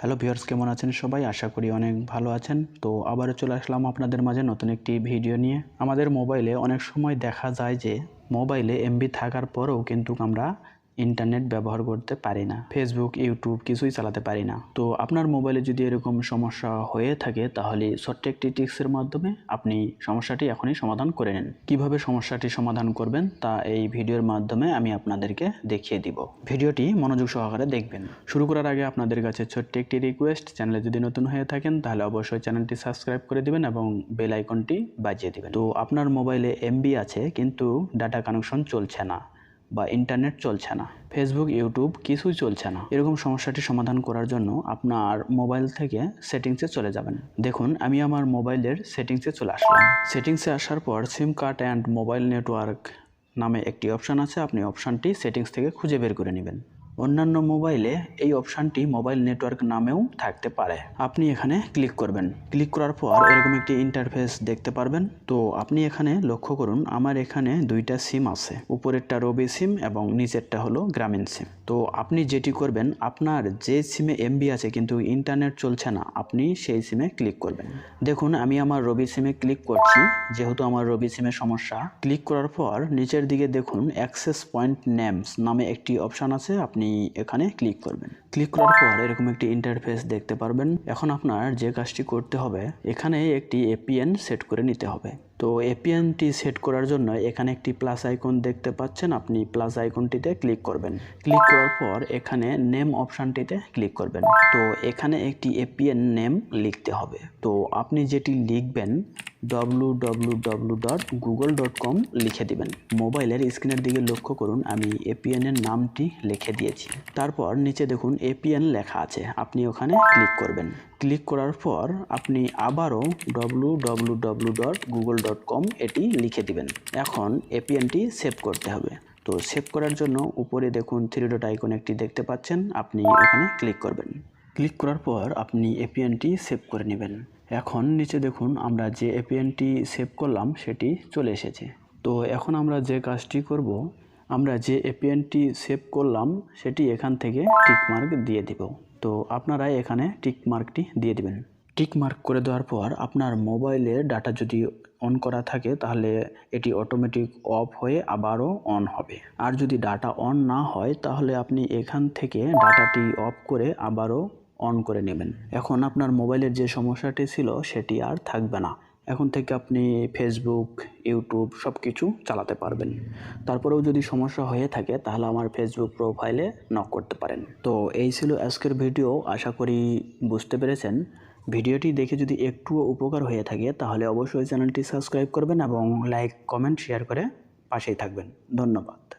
Hello viewers, কেমন আছেন সবাই? আশা করি অনেক ভালো আছেন। তো আবারও চলে আসলাম আপনাদের মাঝে নতুন একটি ভিডিও নিয়ে। আমাদের মোবাইলে অনেক সময় দেখা যায় যে মোবাইলে এমবি থাকার পরেও কিন্তু আমরা ইন্টারনেট ব্যবহার করতে পারি না ফেসবুক ইউটিউব কিছুই চালাতে পারি না। তো আপনার মোবাইলে যদি এরকম সমস্যা হয়ে থাকে, তাহলে ছোট্ট একটি টিক্সের মাধ্যমে আপনি সমস্যাটি এখনই সমাধান করে নিন। কীভাবে সমস্যাটি সমাধান করবেন, তা এই ভিডিওর মাধ্যমে আমি আপনাদেরকে দেখিয়ে দিব। ভিডিওটি মনোযোগ সহকারে দেখবেন। শুরু করার আগে আপনাদের কাছে ছোট্ট একটি রিকোয়েস্ট চ্যানেলে যদি নতুন হয়ে থাকেন, তাহলে অবশ্যই চ্যানেলটি সাবস্ক্রাইব করে দিবেন এবং বেল আইকনটি বাজিয়ে দিবেন। তো আপনার মোবাইলে এমবি আছে, কিন্তু ডাটা কানেকশন চলছে না। বা ইন্টারনেট চলছে না ফেসবুক ইউটিউব কিছুই চলছে না। এরকম সমস্যাটি সমাধান করার জন্য আপনার মোবাইল থেকে সেটিংসে চলে যাবেন। দেখুন, আমি আমার মোবাইলের সেটিংসে চলে আসলাম। সেটিংসে আসার পর SIM card and mobile network নামে একটি অপশান আছে। আপনি অপশানটি সেটিংস থেকে খুঁজে বের করে নেবেন। অন্যান্য মোবাইলে এই অপশানটি মোবাইল নেটওয়ার্ক নামেও থাকতে পারে। আপনি এখানে ক্লিক করবেন। ক্লিক করার পর এরকম একটি ইন্টারফেস দেখতে পারবেন। তো আপনি এখানে লক্ষ্য করুন, আমার এখানে দুইটা সিম আছে। উপরেরটা রবি সিম এবং নিচেরটা হলো গ্রামীণ সিম তো আপনি যেটি করবেন, আপনার যে সিমে এমবি আছে কিন্তু ইন্টারনেট চলছে না, আপনি সেই সিমে ক্লিক করবেন। দেখুন, আমি আমার রবি সিমে ক্লিক করছি। যেহেতু আমার রবি সিমের সমস্যা, ক্লিক করার পর নিচের দিকে দেখুন অ্যাক্সেস পয়েন্ট নেমস নামে একটি অপশান আছে। আপনি এখানে ক্লিক করবেন। ক্লিক করার পর এরকম একটি ইন্টারফেস দেখতে পারবেন। এখন আপনার যে কাজটি করতে হবে, এখানে একটি এপিএন সেট করে নিতে হবে। তো এপিএনটি সেট করার জন্য এখানে একটি প্লাস আইকন দেখতে পাচ্ছেন। আপনি প্লাস আইকনটিতে ক্লিক করবেন। ক্লিক করার পর এখানে নেম অপশানটিতে ক্লিক করবেন। তো এখানে একটি এপিএন নেম লিখতে হবে। তো আপনি যেটি লিখবেন W W dot Google dot com লিখে দিবেন। মোবাইলের স্ক্রিনের দিকে লক্ষ্য করুন, আমি এপিএন এর নামটি লিখে দিয়েছি। তারপর নিচে দেখুন এপিএন লেখা আছে। আপনি ওখানে ক্লিক করবেন। ক্লিক করার পর আপনি আবারও W W W dot Google dot com এটি লিখে দিবেন। এখন এপিএনটি সেভ করতে হবে। তো সেভ করার জন্য উপরে দেখুন থ্রি ডট আইকন একটি দেখতে পাচ্ছেন, আপনি ওখানে ক্লিক করবেন। ক্লিক করার পর আপনি এপিএনটি সেভ করে নেবেন। এখন নিচে দেখুন আমরা যে এপিএনটি সেভ করলাম সেটি চলে এসেছে। তো এখন আমরা যে কাজটি করব, আমরা যে এপিএনটি সেভ করলাম সেটি এখান থেকে টিক মার্ক দিয়ে দিব। তো আপনারা এখানে টিক মার্কটি দিয়ে দিবেন। টিক মার্ক করে দেওয়ার পর আপনার মোবাইলের ডাটা যদি অন করা থাকে তাহলে এটি অটোমেটিক অফ হয়ে আবারও অন হবে। আর যদি ডাটা অন না হয় তাহলে আপনি এখান থেকে ডাটাটি অফ করে আবারও অন করে নেবেন। এখন আপনার মোবাইলের যে সমস্যাটি ছিল সেটি আর থাকবে না। এখন থেকে আপনি ফেসবুক ইউটিউব সব কিছু চালাতে পারবেন। তারপরেও যদি সমস্যা হয়ে থাকে তাহলে আমার ফেসবুক প্রোফাইলে নক করতে পারেন। তো এই ছিল আজকের ভিডিও আশা করি বুঝতে পেরেছেন। ভিডিওটি দেখে যদি একটুও উপকার হয়ে থাকে, তাহলে অবশ্যই চ্যানেলটি সাবস্ক্রাইব করবেন এবং লাইক, কমেন্ট, শেয়ার করে পাশেই থাকবেন। ধন্যবাদ।